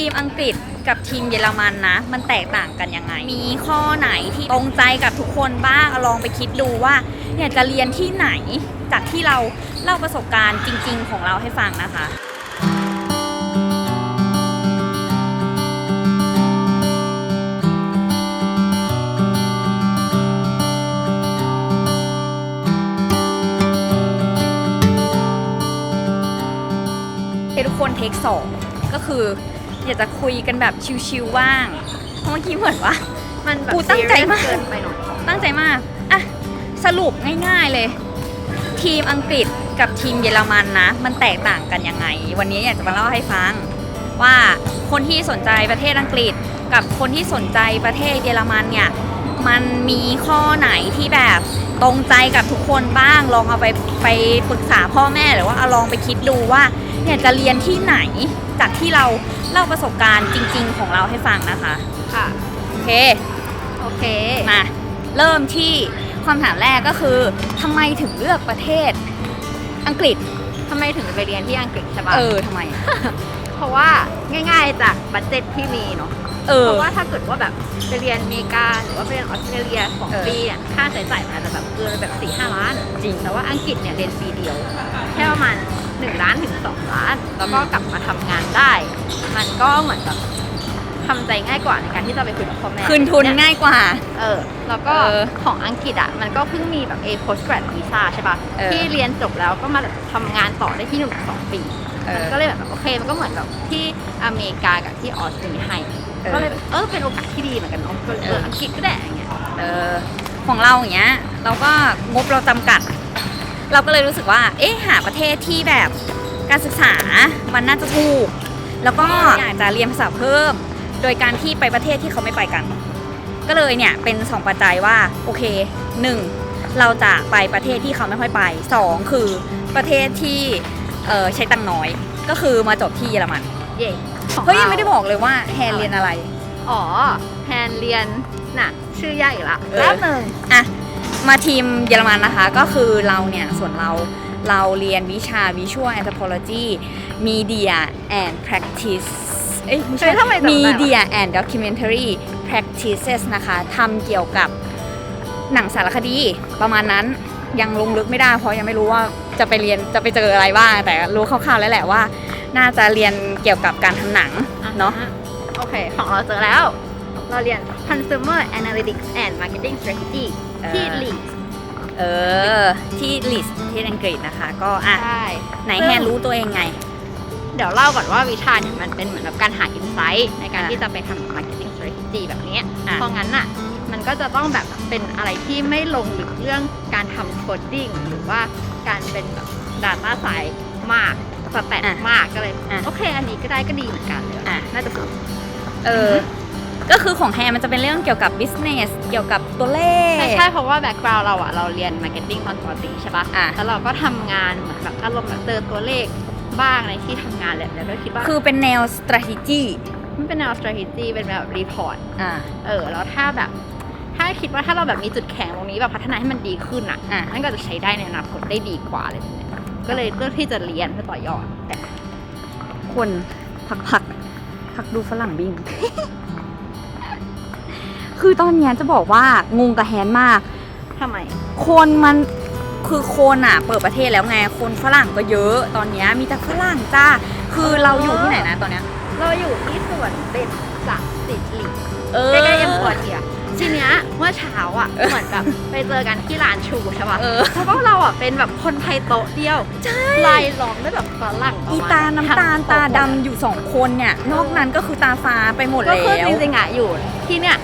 ทีมอังกฤษกับทีมเยอรมันนะ มันแตกต่างกันยังไง มีข้อไหนที่ตรงใจกับทุกคนบ้างลองไปคิดดูว่าเนี่ยจะเรียนที่ไหนจากที่เราเล่าประสบการณ์จริง ๆ ของเราให้ฟังนะคะทุกคนเทคสองก็คือ อยากจะคุยกันแบบชิวๆว่าง เพราะเมื่อกี้เหมือนว่า มันแบบกูตั้งใจมาก เกินไปหน่อยตั้งใจมากอะสรุปง่ายๆเลย ทีมอังกฤษกับทีมเยอรมันนะ มันแตกต่างกันยังไง วันนี้อยากจะมาเล่าให้ฟัง ว่าคนที่สนใจประเทศอังกฤษ กับคนที่สนใจประเทศเยอรมันเนี่ยมันมีข้อไหนที่แบบตรงใจกับทุกคนบ้าง ลองเอาไปไปปรึกษาพ่อแม่หรือว่าเอาลองไปคิดดูว่า เนี่ยจะเรียนที่ไหนจากที่เราเล่าประสบการณ์จริง ๆ ของเราให้ฟังนะคะ ค่ะ โอเค โอเค มา เริ่มที่คำถามแรกก็คือทำไมถึงเลือกประเทศอังกฤษทำไมถึงไปเรียนที่อังกฤษใช่ปะเออทำไม เพราะว่าง่ายๆจากบัตเจ็ตที่มีเนาะเออเพราะว่าถ้าเกิดว่าแบบไปเรียนอเมริกาหรือว่าไปเรียนออสเตรเลียสองเออปีเนี่ยค่าใช้จ่ายมันอาจจะแบบเกินแบบสี่ห้าล้าน จริง แต่ว่าอังกฤษเนี่ยเรียนปีเดียว แค่ประมาณ 1ล้านถึง2ล้าน แล้วก็กลับมาทำงานได้ มันก็เหมือนแบบทำใจง่ายกว่าในการที่จะไปคุยกับพ่อแม่คืนทุนง่ายกว่า เออ แล้วก็เออของอังกฤษอะ มันก็เพิ่งมีแบบ A postgrad visa ใช่ปะเออที่เรียนจบแล้วก็มาแบบทำงานต่อได้ที่หนึ่งสองปี เออก็เลยแบบโอเค มันก็เหมือนแบบที่อเมริกากับที่ออสเตรเลียให้ เออ ก็เลยแบบเออ เป็นโอกาสที่ดีเหมือนกันเนาะก็เลยเอออังกฤษก็ได้อย่างเงี้ย เออของเราอย่างเงี้ยเราก็งบเราจำกัด เราก็เลยรู้สึกว่า เอ๊ะหาประเทศที่แบบการศึกษามันน่าจะถูก แล้วก็อยากจะเรียนภาษาเพิ่ม โดยการที่ไปประเทศที่เขาไม่ไปกัน ก็เลยเนี่ยเป็นสองปัจจัยว่าโอเคหนึ่งเราจะไปประเทศที่เขาไม่ค่อยไปสองคือประเทศที่เออใช้ตังค์น้อย ก็คือมาจบที่เยอรมันเย่ของเฮ้ยยังราไม่ได้บอกเลยว่าแฮนเรียนอะไร อ๋อแทนเรียนน่ะชื่อยากอีกละเออแป๊บหนึ่งอะ มาทีมเยอรมันนะคะ ก็คือเราเนี่ย ส่วนเราเราเรียนวิชา Visual Anthropology Media and Practice เอ้ยไม่ใช่เฮ้ยทำไมจำได้วะ Media and Documentary Practices นะคะทำเกี่ยวกับหนังสารคดีประมาณนั้นยังลงลึกไม่ได้ เพราะยังไม่รู้ว่าจะไปเรียนจะไปเจออะไรบ้างแต่รู้คร่าวๆแล้วแหละว่า น่าจะเรียนเกี่ยวกับการทำหนังเนาะอ่ฮโอเค ของเราเจอแล้ว เราเรียน Consumer Analytics and Marketing Strategy ที่เออ Leeds เออ ที่ลิสที่อังกฤษนะคะ ก็อะ ใช่ ไหนแฮนรู้ตัวเองไง เดี๋ยวเล่าก่อนว่าวิชาเนี่ยมันเป็นเหมือนแบบการหาอินไซต์ในการอะที่จะไปทำ marketing strategy แบบนี้อะเพราะงั้นน่ะ มันก็จะต้องแบบเป็นอะไรที่ไม่ลงลึกเรื่องการทำโคดดิ้งหรือว่าการเป็นแบบ data สายมากสแตทอะมากก็เลยอะโอเค อันนี้ก็ได้ก็ดีเหมือนกันเลยอะน่าจะถูกเออ ก็คือของแฮมมันจะเป็นเรื่องเกี่ยวกับ business เกี่ยวกับตัวเลข ใช่ใช่เพราะว่าแบ็กกราวเราอะเราเรียน marketing ตอนปกติใช่ปะอะ แล้วเราก็ทำงานเหมือนแบบอารมณ์แบบเจอตัวเลขบ้างในที่ทำงานแหละแล้วก็คิดว่าคือเป็นแนว strategy มันเป็นแนว strategy เป็นแบบ report อ่าเออ แล้วถ้าแบบ ถ้าคิดว่าถ้าเราแบบมีจุดแข็งตรงนี้แบบพัฒนาให้มันดีขึ้นอะอะนั่นก็จะใช้ได้ในอนาคตได้ดีกว่าเลยแบบเนี้ยก็เลยเลือกที่จะเรียนเพื่อต่อยอด คนพักพักพักดูฝรั่งบิง คือตอนเนี้ยจะบอกว่างงกับแฮนมาก ทำไม คนมันคือคนอะ เปิดประเทศแล้วไง คนฝรั่งก็เยอะตอนเนี้ยมีแต่ฝรั่งจ้า คือเราอยู่ที่ไหนนะตอนเนี้ย เราอยู่ที่สวนเบญจสิริเออ ใกล้ๆเอ็มพอร์เทียทีเนี้ยเมื่อเช้าอะ เหมือนแบบไปเจอกันที่ร้านชูใช่ปะเออเพราะว่าเราอะเป็นแบบคนไทยโต๊ะเดียวใช่ลายล้อมด้วยแบบฝรั่งประอีมณตาน้ำตาลทั้งตาโะดำอยู่สองคนเนี่ย นอกนั้นก็คือตาฟ้าไปหมดก็แล้ว คือจริงๆอะอยู่ที่เนี่ย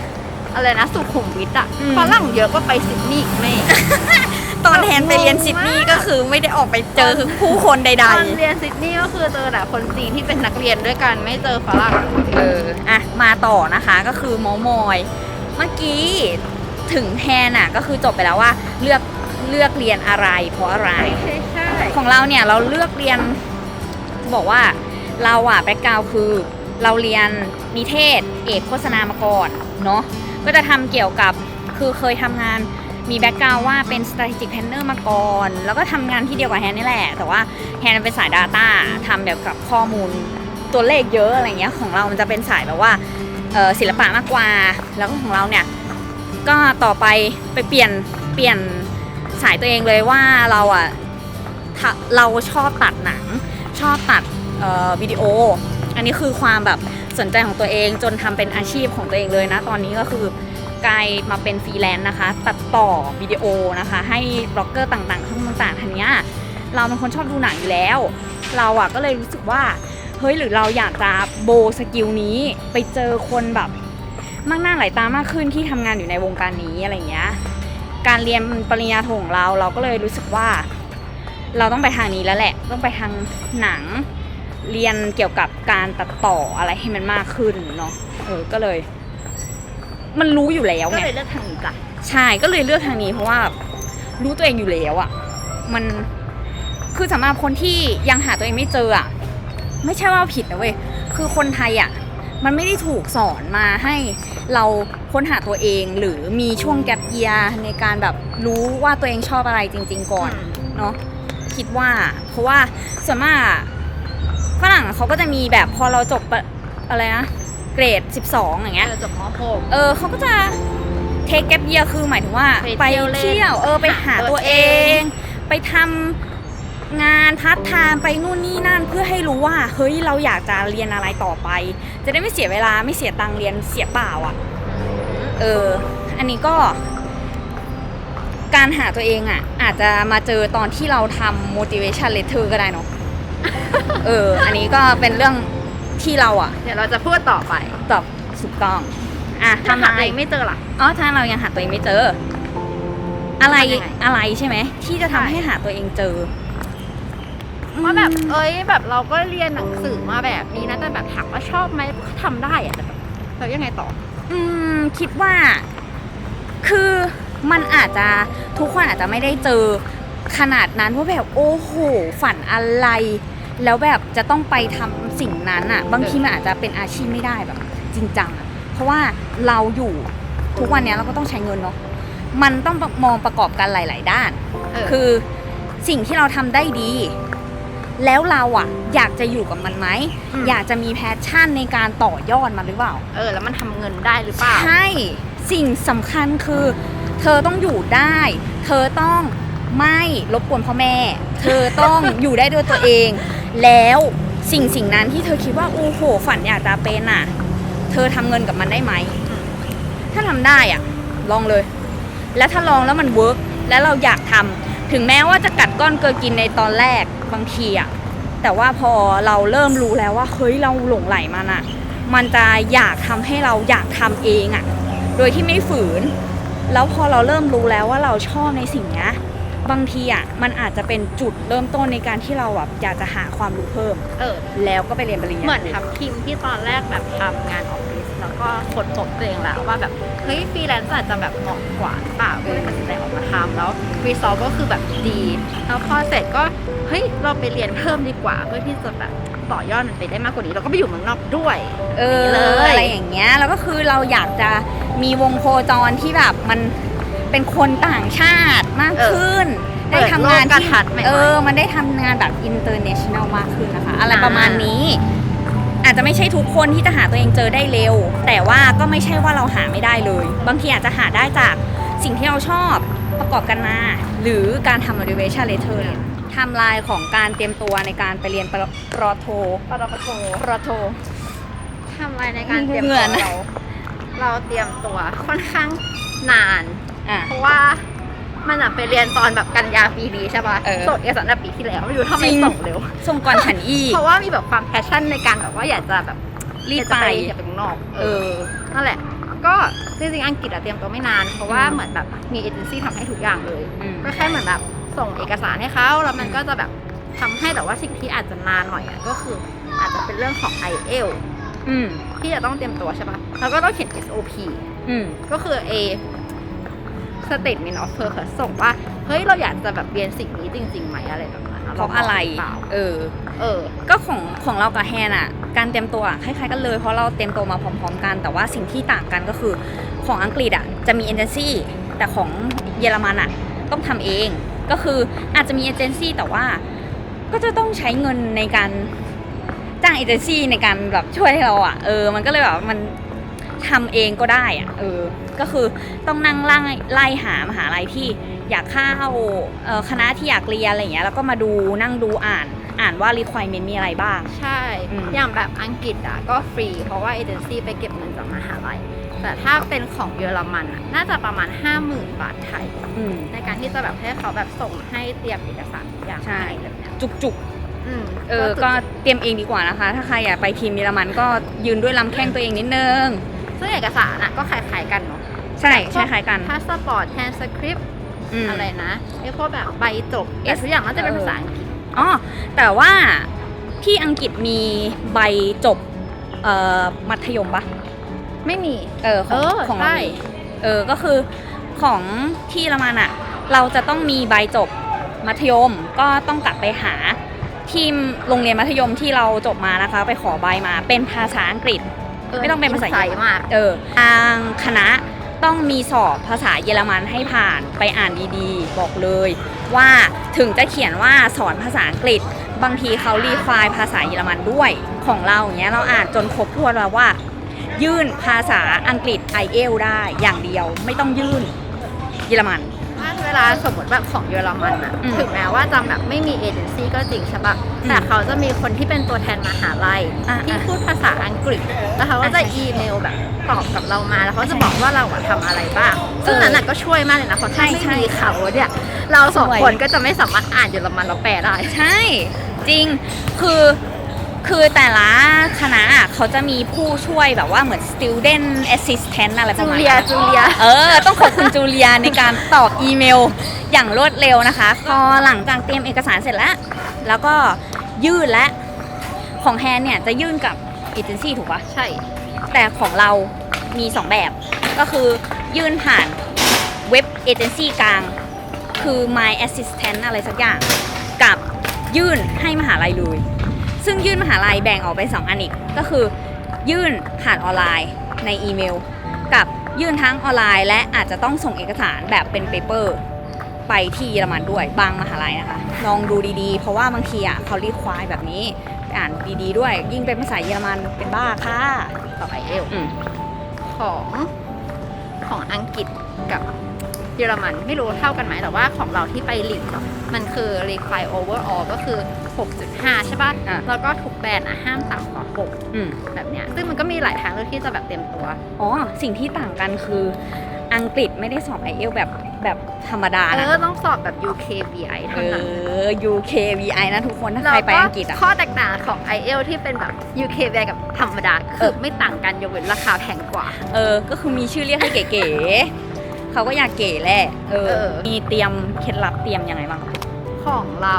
อะไรนะสุขุมวิทอะอืม ฝรั่งเยอะก็ไปซิดนีย์อีกแม่ ตอนแทนไปเรียนซิดนีย์ก็คือไม่ได้ออกไปเจอผู้คนใดตอนเรียนซิดนีย์ก็คือเจอแต่คนจีนที่เป็นนักเรียนด้วยกันไม่เจอฝรั่ง ๆเอออะมาต่อนะคะก็คือมอมอย เมื่อกี้ถึงแทนอะก็คือจบไปแล้วว่าเลือกเลือกเรียนอะไรเพราะอะไร ใช่ใช่ของเราเนี่ยเราเลือกเรียนบอกว่าเราอะแบ็กกราวคือเราเรียนนิเทศ เอกโฆษณามาก่อนเนาะ ก็จะทำเกี่ยวกับคือเคยทำงานมีแบ็กกราวว่าเป็น strategic planner มาก่อน แล้วก็ทำงานที่เดียวกับแฮนนี่แหละ แต่ว่าแฮนเป็นสาย Data ทำแบบกับข้อมูลตัวเลขเยอะอะไรเงี้ยของเรามันจะเป็นสายแบบว่าศิลปะมากกว่า แล้วก็ของเราเนี่ยก็ต่อไปไปเปลี่ยนเปลี่ยนสายตัวเองเลยว่าเราอะเราชอบตัดหนัง ชอบตัดวิดีโอ อันนี้คือความแบบ สนใจของตัวเองจนทำเป็นอาชีพของตัวเองเลยนะ ตอนนี้ก็คือกลายมาเป็นฟรีแลนซ์นะคะ ตัดต่อวิดีโอนะคะ ให้บล็อกเกอร์ต่างๆทั้งต่างๆทันเนี้ยเราเป็นคนชอบดูหนังอยู่แล้ว เราอะก็เลยรู้สึกว่าเฮ้ยหรือเราอยากจะโบสกิลนี้ไปเจอคนแบบมากหน้าหลายตามากขึ้นที่ทำงานอยู่ในวงการนี้อะไรเงี้ยการเรียนปริญญาโทของเราเราก็เลยรู้สึกว่า เราต้องไปทางนี้แล้วแหละ ต้องไปทางหนัง เรียนเกี่ยวกับการตัดต่ออะไรให้มันมากขึ้นเนาะเออก็เลย มันรู้อยู่แล้วก็ไงเลยเลือกทางนี้จ้ะใช่ก็เลยเลือกทางนี้เพราะว่า รู้ตัวเองอยู่แล้วอะ่ะมันคือสำหรับคนที่ยังหาตัวเองไม่เจออะ่ะไม่ใช่ว่าผิดนะเว้ยคือคนไทยอะ่ะมันไม่ได้ถูกสอนมาให้เราค้นหาตัวเองหรือมีช่วงแกลบเยียในการแบบรู้ว่าตัวเองชอบอะไรจริง ๆ ก่อน เนาะคิดว่า เพราะว่าส่วนมากอะ ฝรั่งเขาก็จะมีแบบพอเราจบปะอะไรนะเกรด 12 อย่างเงี้ยเออจบม .6 เออเขาก็จะเทคแกปเยียคือหมายถึงว่าไปไปเที่ยวเล่นเที่ยว เออไปหาหาตัตัววเอเอง ง ไปทำงานพาร์ทไทม์ไปนู่นนี่นั่นเพื่อให้รู้ว่าเฮ้ยเราอยากจะเรียนอะไรต่อไป จะได้ไม่เสียเวลาไม่เสียตังค์เรียนเสียเปล่าอะ เออ อันนี้ก็ การหาตัวเองอะ อาจจะมาเจอตอนที่เราทำ motivation letter ก็ได้เนาะ เออ อันนี้ก็เป็นเรื่องที่เราอะเดี๋ยวเราจะพูดต่อไปตอบถูกต้อง อะทำหาทำตัวไมเองไม่เจอหรออ๋อถ้าเรายังหาตัวเองไม่เจอ อะไรทำยังไงอะไรใช่ไหมที่จะทำใช่ ให้หาตัวเองเจอว่าแบบอืมเอ้ย แบบเราก็เรียนหนังสือมาแบบนี้นะ แต่แบบถามว่าชอบไหมก็ทำได้อะแต่แบบแล้วยังไงต่อ อืมคิดว่า คือมันอาจจะทุกคนอาจจะไม่ได้เจอขนาดนั้นว่าแบบโอ้โหฝันอะไร แล้วแบบจะต้องไปทำสิ่งนั้นอะบางทีมันอาจจะเป็นอาชีพไม่ได้แบบ จริงจังอะเพราะว่าเราอยู่ทุกวันเนี้ยเราก็ต้องใช้เงินเนาะมันต้องมองประกอบกันหลาย ๆ ด้านเออคือสิ่งที่เราทำได้ดี แล้วเราอะอยากจะอยู่กับมันไหมอืมอยากจะมีแพชชั่นในการต่อยอดมันหรือเปล่า เออ แล้วมันทำเงินได้หรือเปล่าใช่สิ่งสำคัญคือ เธอต้องอยู่ได้ เธอต้องไม่รบกวนพ่อแม่ เธอต้องอยู่ได้ด้วยตัวเอง แล้วสิ่งสิ่งนั้นที่เธอคิดว่าโอ้โหฝันอยากจะเป็นอะ เธอทำเงินกับมันได้ไหม ถ้าทำได้อะ ลองเลย แล้วถ้าลองแล้วมันเวิร์กแล้วเราอยากทำถึงแม้ว่าจะกัดก้อนเกลือกินในตอนแรกบางทีอะแต่ว่าพอเราเริ่มรู้แล้วว่าเฮ้ยเราหลงไหลมันอะ มันจะอยากทำให้เราอยากทำเองอะ โดยที่ไม่ฝืน แล้วพอเราเริ่มรู้แล้วว่าเราชอบในสิ่งนี้ บางทีอะมันอาจจะเป็นจุดเริ่มต้นในการที่เราแบบอยากจะหาความรู้เพิ่ม เออ แล้วก็ไปเรียนปริญญาเหมือนโททำทีมที่ตอนแรกแบบทำงานออฟฟิศแล้วก็ค้นพบตัวเองแล้วว่าแบบเฮ้ยฟรีแลนซ์อาจจะแบบเหมาะกว่าหรือเปล่าก็เลยตัดสินใจออกมาทำแล้วรีซอลก็คือแบบดี แล้วพอเสร็จก็เฮ้ยเราไปเรียนเพิ่มดีกว่าเพื่อที่จะแบบต่อยอดมันไปได้มากกว่านี้เราก็ไปอยู่เมืองนอกด้วย เออเลยอะไรอย่างเงี้ยแล้วก็คือเราอยากจะมีวงโคจรที่แบบมัน เป็นคนต่างชาติมากขึ้นเออได้ทำงานเปิดโลกกระที่ทัดใหม่ๆ เออ มันได้ทำงานแบบ international มากขึ้นนะคะ อะไรอ่าประมาณนี้ อาจจะไม่ใช่ทุกคนที่จะหาตัวเองเจอได้เร็ว แต่ว่าก็ไม่ใช่ว่าเราหาไม่ได้เลย บางทีอาจจะหาได้จากสิ่งที่เราชอบประกอบกันมา หรือการทำ motivation letter เนี่ยไทม์ไลน์ของการเตรียมตัวในการไปเรียนปรปรโทปตปโทปรโท ทำอะไรในการเตรียมเหงื่ตัวอนะ เรา เราเตรียมตัวค่อนข้างนาน อะ เพราะว่ามันอะไปเรียนตอนแบบกันยาปีนี้ใช่ป่ะเออ ส่งเอกสารตั้งแต่ปีที่แล้วไม่รู้ทำไมจริงส่งเร็ว ส่งก่อนฉันอีก เพราะว่ามีแบบความแพชชั่นในการแบบว่าอยากจะแบบรีบอยากจะไปอยากไปเมืองนอก เออ นั่นแหละ ก็จริงๆอังกฤษอะเตรียมตัวไม่นาน เพราะว่าอืมเหมือนแบบมีเอเจนซี่ทำให้ทุกอย่างเลย อืม ก็แค่เหมือนแบบส่งเอกสารให้เขาแล้วมันก็จะแบบทำให้แต่ว่าสิ่งที่อาจจะนานหน่อยอะก็คืออาจจะเป็นเรื่องของ i อเอลอืม ที่จะต้องเตรียมตัวใช่ปะแล้วก็ต้องเขียน SOP อืม ก็คือ A statement of purpose ส่งว่า เฮ้ย เราอยากจะแบบเรียนสิ่งนี้จริงๆไหมอะไรแบบนั้นเพราะอะไรเปล่าเออ เออ ก็ของของเรากับแฮนอะการเตรียมตัวอะคล้ายๆกันเลย เพราะเราเตรียมตัวมาพร้อม ๆ กัน แต่ว่าสิ่งที่ต่างกันก็คือของอังกฤษอะจะมีเอเจนซี่แต่ของเยอรมันอะต้องทำเอง ก็คืออาจจะมีเอเจนซี่แต่ว่าก็จะต้องใช้เงินในการจ้างเอเจนซี่ในการแบบช่วยให้เราอะเออ มันก็เลยแบบมันทำเองก็ได้อะเออ ก็คือต้องนั่งไล่ไล่หามหาลัยที่อยากเข้าเอ่อคณะที่อยากเรียนอะไรอย่างเงี้ยแล้วก็มาดูนั่งดูอ่านอ่านว่า requirement มีอะไรบ้าง ใช่อืมอย่างแบบอังกฤษอะก็ฟรี เพราะว่าเอเจนซี่ไปเก็บเงินจากมหาลัย แต่ถ้าเป็นของเยอรมันอะน่าจะประมาณ 50,000 บาทไทยอืมในการที่จะแบบให้เขาแบบส่งให้เตรียมเอกสารทุกอย่างใช่ห้แบบเนี้ยจุกจุกอืมๆเออ ก็เตรียมเองดีกว่านะคะ ถ้าใครอยากไปทีมเยอรมันก็ยืนด้วยลำแข้งตัวเองนิดนึง ซึ่งเอกสารอะก็คล้ายๆกันเนาะใช่ใช่คล้ายกันพาสปอร์ตแฮนด์สคริปต์มอะไรนะไอ้พวกแบบใบจบแต่ทุกอย่างน่าจะเป็นภาษาอังกฤษอ๋อแต่ว่าที่อังกฤษมีใบจบเอ่อมัธยมปะไม่มีเออของเออของเราใช่มีเออก็คือของที่เยอรมันอะเราจะต้องมีใบจบมัธยมก็ต้องกลับไปหาทีมโรงเรียนมัธยมที่เราจบมานะคะ ไปขอใบมาเป็นภาษาอังกฤษ ไม่ต้องเป็นภาษาใสเยอรมันมากเออทางคณะต้องมีสอบภาษาเยอรมันให้ผ่านไปอ่านดีๆ บอกเลย ว่าถึงจะเขียนว่าสอนภาษาอังกฤษ บางทีเขารีควายภาษาเยอรมันด้วยของเราอย่างเงี้ยเราอ่านจนครบถ้วนแล้วว่า ยื่นภาษาอังกฤษ i อเอลได้อย่างเดียวไม่ต้องยื่นเยอรมันถ้า เวลาสมมติแบบของเยอรมันอะอืมถึงแม้ว่าจะแบบไม่มีเอเจนซี่ก็จริงใช่ปะแต่เขาจะมีคนที่เป็นตัวแทนมหาลัยอะที่อะพูดภาษาอังกฤษแล้วเขาก็จะอะใช่อีเมลแบบตอบกับเรามาแล้วเขาจะบอกว่าเราอะทำอะไรบ้างซึ่งเออนั้นน่ะก็ช่วยมากเลยนะเพราะถ้าใช่ไม่ใช่มีเขาเนี่ยเราสองช่วย คนก็จะไม่สามารถอ่านเยอรมันแล้วแปลได้ ใช่ จริงคือ คือแต่ละคณะอะเขาจะมีผู้ช่วยแบบว่าเหมือน student assistant อะไรประจูมาณเลียนั้น จูเลีย เออ ต้องขอบคุณจูเลียในการตอบอีเมลอย่างรวดเร็วนะคะ พอหลังจากเตรียมเอกสารเสร็จแล้ว แล้วก็ยื่นและของแฮนเนี่ยจะยื่นกับเอเจนซี่ถูกปะใช่ แต่ของเรามี 2 แบบ ก็คือยื่นผ่านเว็บเอเจนซี่กลาง คือ My Assistant อะไรสักอย่าง กับยื่นให้มหาลัยเลย ซึ่งยื่นมหาลัยแบ่งออกเป็น2อันอีก ก็คือยื่นผ่านออนไลน์ในอีเมล กับยื่นทั้งออนไลน์ และอาจจะต้องส่งเอกสารแบบเป็นเปเปอร์ไปที่เยอรมันด้วยบางมหาลัยนะคะลองดูดีๆ เพราะว่าบางทีอะเขารีควายแบบนี้ไปอ่านดีๆด้วย ยิ่งเป็นภาษาเยอรมันเป็นบ้าค่ะต่อไปเอลอืมของของอังกฤษกับ เยอรมันไม่รู้เท่ากันไหมแต่ว่าของเราที่ไปลิงก์เนาะมันคือ require overall ก็คือ 6.5 ใช่ป่ะอะแล้วก็ทุกแบรนด์อะห้ามต่ำกว่าอืม6แบบเนี้ยซึ่งมันก็มีหลายทางเลือกที่จะแบบเต็มตัว อ๋อ สิ่งที่ต่างกันคืออังกฤษไม่ได้สอบ i อเอลแบบแบบธรรมดาเอนะอต้องสอบแบบ UKVI เอเท่านั้นอ UKVI นะทุกคนถ้าใครไปอังกฤษอะข้อแตกต่างของ IEL ที่เป็นแบบ UKVI กับธรรมดาคือไม่ต่างกันยกเว้นราคาแพงกว่า เออ ก็คือมีชื่อเรียกให้เก๋ๆ เขาก็อยากเก๋แหละเออเออ มีเตรียมเคล็ดลับเตรียมยังไงบ้างของเรา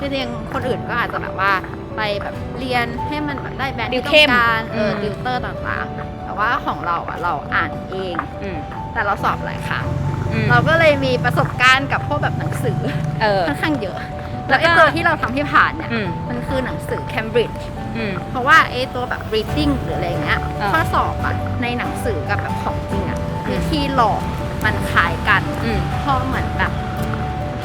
จริงๆคนอื่นก็อาจจะแบบว่าไปแบบเรียนให้มันแบบได้แบรนด์ดิวที่ต้เข้อมงการเอออืมติวเตอร์ต่างๆ แต่ว่าของเราอะเราอ่านเอง อืมแต่เราสอบหลายครั้ง อืมเราก็เลยมีประสบการณ์กับพวกแบบหนังสือเออ ค่อนข้างเยอะ แล้แล้ววก็ไอ้ตัวที่เราทำที่ผ่านเนี่ย อืมมันคือหนังสือ Cambridge อืม เพราะว่าไอ้ตัวแบบ reading หรืออะไรเงี้ยอ่าข้อสอบอะในหนังสือกับแบบของจริงอะอืม วิธีหลอก มันคล้ายกันอืมพอเหมือนแบบ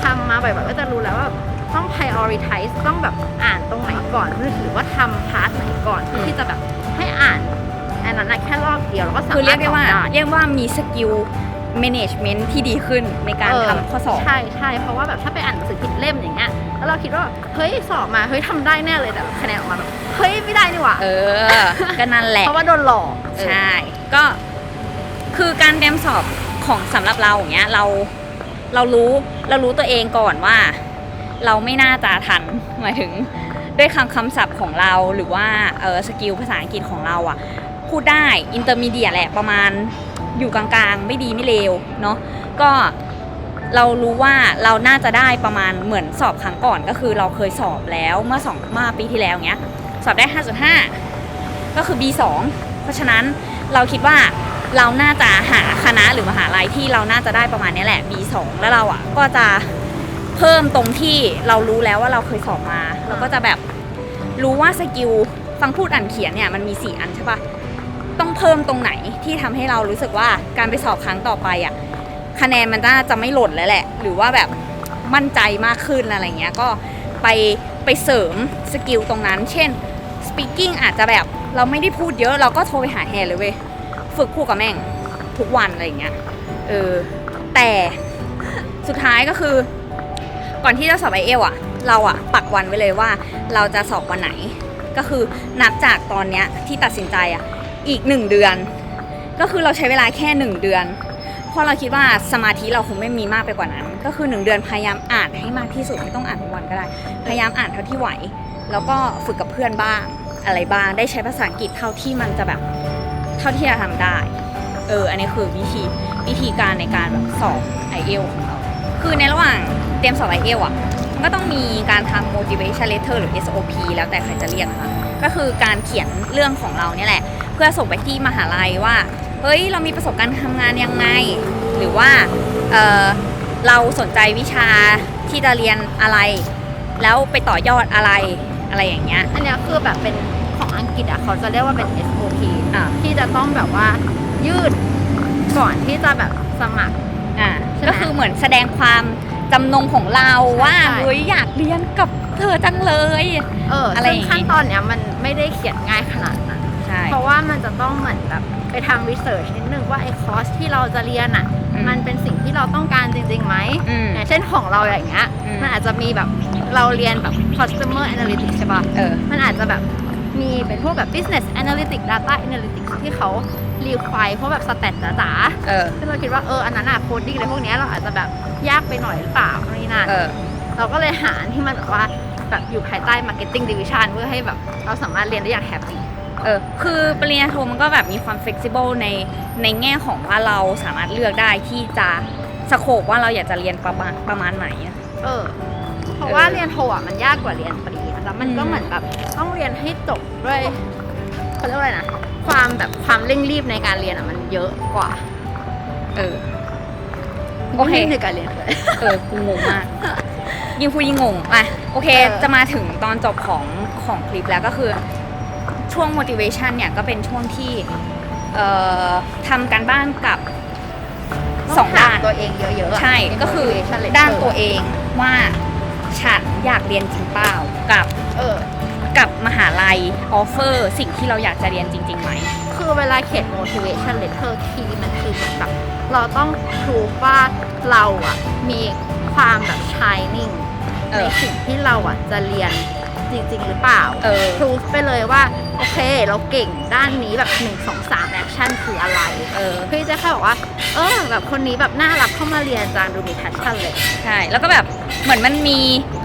ทำมาบ่อยๆก็จะรู้แล้วว่าต้อง prioritize ต้องแบบอ่านตรงไหนก่อนหรือว่าทำพาร์ทไหนก่อนเพื่อที่จะแบบให้อ่านอันนั้นนะแค่รอบเดียวแล้วก็สาคือมารเรียถกได้ว่า ตอบเรียกว่ามีสกิล management ที่ดีขึ้นในการเทำข้อสอบ ใช่ใช่เพราะว่าแบบถ้าไปอ่านหนังสือผิดเล่มอย่างเงี้ยแล้วเราคิดว่าเฮ้ยสอบมาเฮ้ยทำได้แน่เลยแต่คะแนนออกมาแบบเฮ้ยไม่ได้นี่หว่าเออ ก็นั่นแหละ เพราะว่าโดนหลอกเออใช่ ก็คือการเตรียมสอบ ของสำหรับเราอย่างเงี้ยเราเรารู้เรารู้ตัวเองก่อนว่า เราไม่น่าจะทันหมายถึงด้วยคำคำศัพท์ของเราหรือว่าเออสกิลภาษาอังกฤษของเราอะพูดได้อินเตอร์มีเดียแหละประมาณอยู่กลางๆ ไม่ดีไม่เลวเนาะก็เรารู้ว่าเราน่าจะได้ประมาณเหมือนสอบครั้งก่อนก็คือเราเคยสอบแล้วเมื่อสองเมื่อปีที่แล้วเงี้ยสอบได้ 5.5 ก็คือ B2 เพราะฉะนั้นเราคิดว่า เราน่าจะหาคณะหรือมหาลัยที่เราน่าจะได้ประมาณนี้แหละ B2 แล้วเราอะก็จะเพิ่มตรงที่เรารู้แล้วว่าเราเคยสอบมาเราก็จะแบบรู้ว่าสกิลฟังพูดอ่านเขียนเนี่ยมันมี 4 อันใช่ปะต้องเพิ่มตรงไหนที่ทำให้เรารู้สึกว่าการไปสอบครั้งต่อไปอะคะแนนมันน่าจะไม่หล่นแล้วแหละ หรือว่าแบบมั่นใจมากขึ้นอะไรเงี้ยก็ไปไปเสริมสกิลตรงนั้น เช่น speaking อาจจะแบบเราไม่ได้พูดเยอะเราก็โทรไปหาแฮร์เลยเว้ย ฝึกคู่กับแม่งทุกวันอะไรอย่างเงี้ยเออแต่สุดท้ายก็คือ ก่อนที่จะสอบไอเอลอะเราอะปักวันไว้เลยว่า เราจะสอบวันไหน ก็คือนับจากตอนเนี้ยที่ตัดสินใจอะอีกหนึ่งเดือน ก็คือเราใช้เวลาแค่หนึ่งเดือนเพราะเราคิดว่าสมาธิเราคงไม่มีมากไปกว่านั้น ก็คือหนึ่งเดือนพยายามอ่านให้มากที่สุดไม่ต้องอ่านทุกวันก็ได้ พยายามอ่านเท่าที่ไหว แล้วก็ฝึกกับเพื่อนบ้างอะไรบ้างได้ใช้ภาษาอังกฤษเท่าที่มันจะแบบ ท่าที่จะทำได้ เออ อันนี้คือวิธีวิธีการในการแบบสอบไอเอลของเรา คือในระหว่างเตรียมสอบไอเอลอะ มันก็ต้องมีการทำ motivation letter หรือ SOP แล้วแต่ใครจะเรียกนะคะ ก็คือการเขียนเรื่องของเราเนี่ยแหละ เพื่อส่งไปที่มหาลัยว่า เฮ้ย เรามีประสบการณ์ทำงานยังไง หรือว่า เออเราสนใจวิชาที่จะเรียนอะไร แล้วไปต่อยอดอะไรอะไรอย่างเงี้ย อันเนี้ยคือแบบเป็นของอังกฤษอะเขาจะเรียกว่าเป็น SOP อ่าที่จะต้องแบบว่ายืดก่อนที่จะแบบสมัคร อ่าใช่ไหมก็คือเหมือนแสดงความจำนงของเราว่าใช่ เฮ้ยอยากเรียนกับเธอจังเลย เอออะไรซึ่องย่างงี้ ขั้นตอนเนี้ยมันไม่ได้เขียนง่ายขนาดนั้น ใช่ เพราะว่ามันจะต้องเหมือนแบบไปทำรีเสิร์ชนิดนึงว่าไอ้คอร์สที่เราจะเรียนอะ อืม มันเป็นสิ่งที่เราต้องการจริงๆไหม อืม อย่างเช่นของเราอย่างเงี้ย อืม มันอาจจะมีแบบเราเรียนแบบ customer analytics ใช่ปะเออ มันอาจจะแบบ มีเป็นพวกแบบ business analytics data analytics ที่เขา require พวกแบบ stat จ๋าเออๆซึ่งเราคิดว่าเอออันนั้นอะ coding อะไรพวกเนี้ยเราอาจจะแบบยากไปหน่อยหรือเปล่าอะไรนี่นะเออเราก็เลยหาอันที่มันแบบว่าแบบอยู่ภายใต้ marketing division เพื่อให้แบบเราสามารถเรียนได้อย่างแฮปปี้เออคือปริญญาโทมันก็แบบมีความ flexible ในในแง่ของว่าเราสามารถเลือกได้ที่จะสโคปว่าเราอยากจะเรียนประมาณประมาณไหนอะเออ เพราะว่าเออเรียนโทอะมันยากกว่าเรียนปริญญาแล้ว มันก็อืมเหมือนแบบต้องเรียนให้จบด้วยเขาเรียกว่าอะไรนะความแบบความเร่งรีบในการเรียนอะมันเยอะกว่า เออโอเคในการเรียนเลยเออกูงงมาก ยิ่งพูดยิ่งงงอะโอเคเออจะมาถึงตอนจบของของคลิปแล้วก็คือ ช่วง motivation เนี่ยก็เป็นช่วงที่เอ่อทำการบ้านกับสองด้านตัวเองเยอะๆะใช่ในก็คือ motivation letter ด้านตัวเองว่าฉัน อยากเรียนจริงเปล่ากับเออ กับมหาลัยออฟเฟอร์สิ่งที่เราอยากจะเรียนจริงๆไหม คือเวลาเขียน motivation letter คีย์มันคือเหมือนแบบเราต้องพูดว่าเราอะมีความแบบ shining เอในอสิ่งที่เราอะจะเรียนจริง ๆ หรือเปล่าเออพูดไปเลยว่า โอเค เราเก่งด้านนี้แบบ1 2 3แอคชั่นคืออะไร เออ พี่จะแค่บอกว่า เออ แบบคนนี้แบบน่ารับเข้ามาเรียนจังดูมี passion เลย ใช่ แล้วก็แบบเหมือนมันมีเอ่อ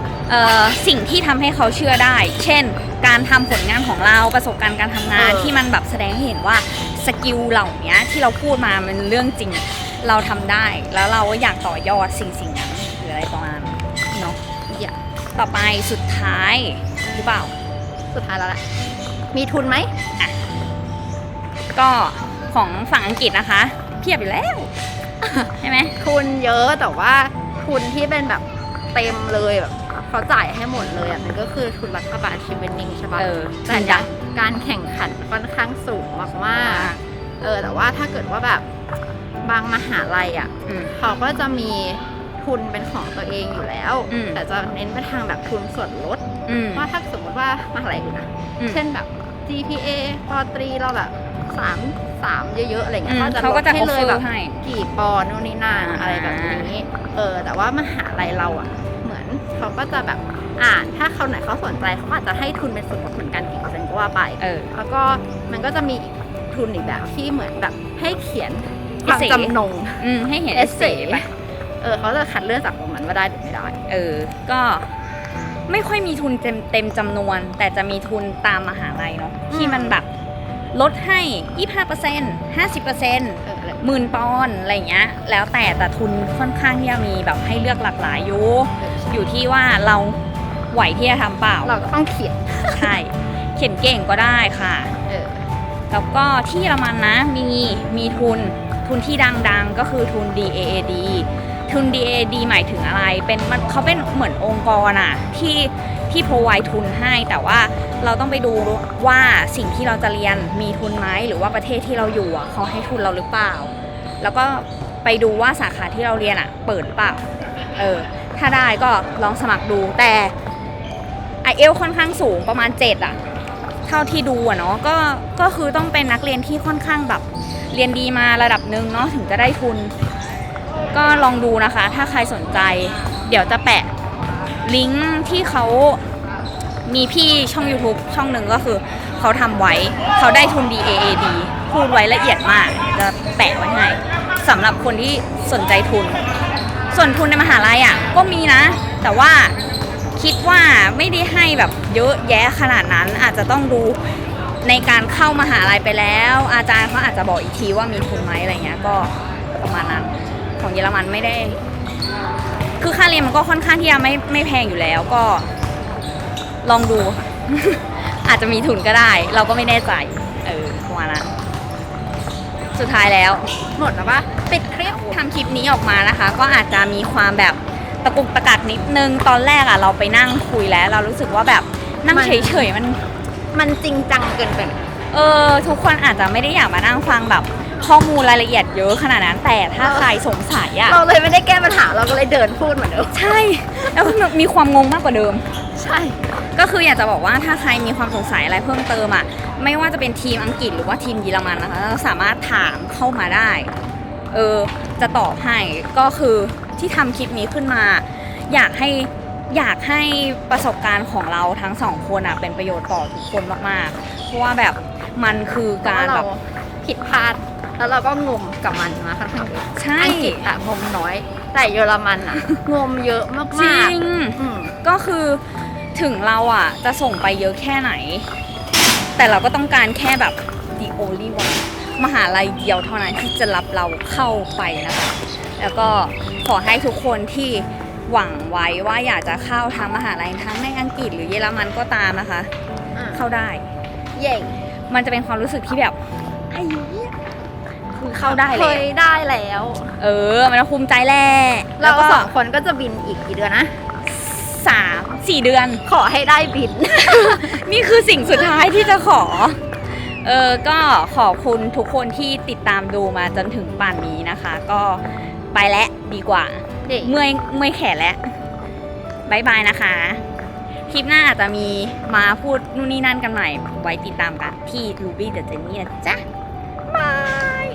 สิ่งที่ทำให้เขาเชื่อได้ เช่น การทำผลงานของเราประสบการณ์การทำงานเออที่มันแบบแสดงให้เห็นว่าสกิลเหล่านี้ที่เราพูดมามันเรื่องจริง เราทำได้แล้วเราก็อยากต่อยอดสิ่งสิ่งนั้นหรืออะไรประมาณนั้นเนาะอย่าต่อไปสุดท้ายหรือเปล่า สุดท้ายแล้วแหละมีทุนไหมก็ของฝั่งอังกฤษนะคะ เพียบอยู่แล้วใช่ไหมทุนเยอะแต่ว่าทุนที่เป็นแบบเต็มเลยแบบ เขาจ่ายให้หมดเลยอะมันก็คือทุนรัฐบาลชิเวนิงใช่ปะเออแต่อย่างการแข่งขันค่อนข้างสูงมากๆเออแต่ว่าถ้าเกิดว่าแบบบางมหาลัยอะอืม เขาก็จะมีทุนเป็นของตัวเองอยู่แล้ว อืม แต่จะเน้นไปทางแบบทุนส่วนลด อืม ว่าถ้าสมมติว่ามหาลัยอื่นนะอืมเช่นแบบ GPA ปอตรีเราแบบสามสามเยอะๆอะไรเงี้อืยมเขาจะเขาลก็ดจะให้เลยแบบ offer ให้กี่ปอนด์นู่นนี่นั่นอ่า อะไรแบบนี้ เออ แต่ว่ามหาลัยเราอะ เหมือนเขาก็จะแบบอ่านถ้าเขาไหนเขาสนใจเขาอาจจะให้ทุนเป็นส่วนลดเหมือนกันกี่เปอร์เซ็นต์ก็ว่าไปเออ แล้วก็มันก็จะมีอีกทุนอีกแบบที่เหมือนแบบให้เขียนความ Essay จำนงอืมให้เห็นเอเอเซเซไปเออเขาจะคัดเลือกจากตรงนั้นว่าได้หรือไม่ได้ เออ ก็ไม่ค่อยมีทุนเต็มเต็มจำนวน แต่จะมีทุนตามมหาลัยเนาะอืมที่มันแบบลดให้25% 50%เอออะไรหมื่นปอนด์อะไรเงี้ย แล้วแต่แต่ทุนค่อนข้างที่จะมีแบบให้เลือกหลากหลายอยู่ อยู่ที่ว่าเราไหวที่จะทำเปล่า เราก็ต้องเขียนใช่ เขียนเก่งก็ได้ค่ะ เออแล้วก็ที่เยอรมันนะมีมีทุนทุนที่ดังๆก็คือทุน DAAD ทุน DAAD หมายถึงอะไรเป็นมันเขาเป็นเหมือนองค์กรอะที่ที่พรไวทุนให้ แต่ว่าเราต้องไปดูว่าสิ่งที่เราจะเรียนมีทุนไหมหรือว่าประเทศที่เราอยู่อะเขาให้ทุนเราหรือเปล่า แล้วก็ไปดูว่าสาขาที่เราเรียนอะเปิดหรือเปล่าเออ ถ้าได้ก็ลองสมัครดูแต่ไอเอลค่อนข้างสูงประมาณ7อะเท่าที่ดูอะเนาะก็ก็คือต้องเป็นนักเรียนที่ค่อนข้างแบบเรียนดีมาระดับหนึ่งเนาะถึงจะได้ทุน ก็ลองดูนะคะ ถ้าใครสนใจ เดี๋ยวจะแปะลิงก์ที่เขามีพี่ช่อง YouTube ช่องหนึ่งก็คือ เขาทำไว้เขาได้ทุน DAAD พูดไว้ละเอียดมาก จะแปะไว้ให้สำหรับคนที่สนใจทุน ส่วนทุนในมหาลัยอะก็มีนะ แต่ว่าคิดว่าไม่ได้ให้แบบเยอะแยะขนาดนั้นอาจจะต้องดูในการเข้ามหาลัยไปแล้ว อาจารย์เขาอาจจะบอกอีกทีว่ามีทุนไหมอะไรเงี้ยก็ประมาณนั้นของเยอรมันไม่ได้ คือค่าเรียนมันก็ค่อนข้างที่จะไม่ไม่แพงอยู่แล้วก็ลองดูค่ะ อาจจะมีทุนก็ได้ เราก็ไม่แน่ใจ เออประมาณนั้น สุดท้ายแล้ว หมดแล้วปะ ปิดคลิปทำคลิปนี้ออกมานะคะ ก็อาจจะมีความแบบตะกุกตะกักนิดนึงตอนแรกอะเราไปนั่งคุยแล้ว เรารู้สึกว่าแบบนั่งมัน เฉยๆมัน มันจริงจังเกินไป เออทุกคนอาจจะไม่ได้อยากมานั่งฟังแบบ ข้อมูลรายละเอียดเยอะขนาดนั้นแต่ถ้าใครสงสัยอะเราเลยไม่ได้แก้ปัญหาเราก็เลยเดินพูดเหมือนเดิมใช่ แล้วก็มีความงงมากกว่าเดิม ใช่ ก็คืออยากจะบอกว่าถ้าใครมีความสงสัยอะไรเพิ่มเติมอะไม่ว่าจะเป็นทีมอังกฤษหรือว่าทีมเยอรมันนะคะสามารถถามเข้ามาได้ เออจะตอบให้ก็คือที่ทำคลิปนี้ขึ้นมา อยากให้อยากให้ประสบการณ์ของเราทั้งสองคนอะเป็นประโยชน์ต่อทุกคนมากๆ เพราะว่าแบบมันคือการเราแบบผิดพลาดแล้วเราก็งมกับมันมาค่อนข้างเยอะใช่อังกฤษอะงมน้อย แต่เยอรมันอะงมเยอะมากจๆริงอืมก็คือถึงเราอะจะส่งไปเยอะแค่ไหน แต่เราก็ต้องการแค่แบบ the only one มหาลัยเดียวเท่านั้นที่จะรับเราเข้าไปนะคะแล้วก็ขอให้ทุกคนที่หวังไว้ว่าอยากจะเข้าทางมหาลัยทั้งในอังกฤษหรือเยอรมันก็ตามนะคะ เข้าได้เย่มันจะเป็นความรู้สึกที่แบบไอ้เหี้ยคือเข้าได้เคเลยยได้แล้ว เออ มันภูมิใจแหละเราก็สองคนก็จะบินอีกกี่เดือนนะ สามสี่เดือน ขอให้ได้บิน นี่คือสิ่งสุดท้ายที่จะขอ เออก็ขอบคุณทุกคนที่ติดตามดูมาจนถึงป่านนี้นะคะ ก็ไปแล้วดีกว่า เมื่อยเมื่อยแขนแล้วบายบายนะคะ คลิปหน้าอาจจะมีมาพูดนู่นนี่นั่นกันใหม่ไว้ติดตามกันที่ Ruby the Jenny นะจ๊ะบาย